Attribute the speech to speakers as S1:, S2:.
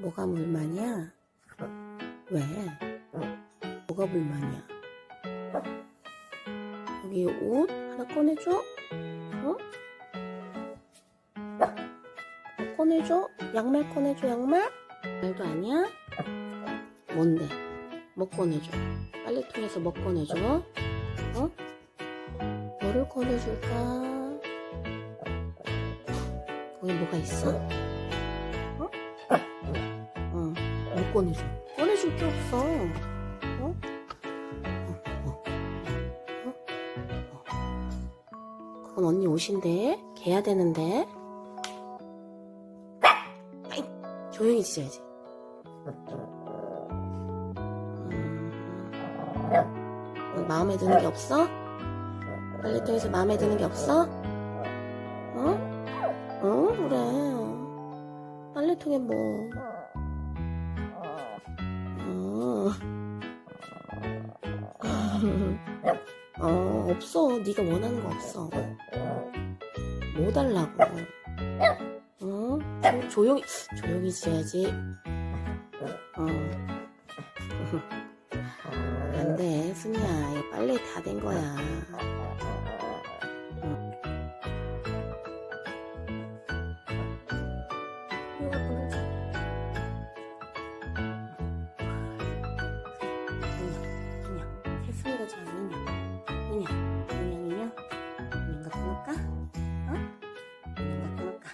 S1: 뭐가 불만이야? 왜? 뭐가 불만이야? 여기 옷 하나 꺼내줘? 어? 뭐 꺼내줘? 양말 꺼내줘, 양말? 말도 아니야? 뭔데? 뭐 꺼내줘? 빨래통에서 뭐 꺼내줘? 어? 뭐를 꺼내줄까? 거기 뭐가 있어? 어? 꺼내줘. 꺼내줄 게 없어. 어? 어? 어? 그건 언니 옷인데? 개야 되는데? 조용히 지져야지. 음, 마음에 드는 게 없어? 빨래통에서 마음에 드는 게 없어? 어? 어, 그래. 빨래통에 뭐. 어, 없어. 네가 원하는 거 없어. 뭐 달라고. 어? 조, 조용히, 조용히 지어야지. 어. 안 돼, 순이야. 빨래 다 된 거야. 자, 인형. 인형. 인형, 인형. 인형 갖고 놀까? 어? 인형 갖고 놀까?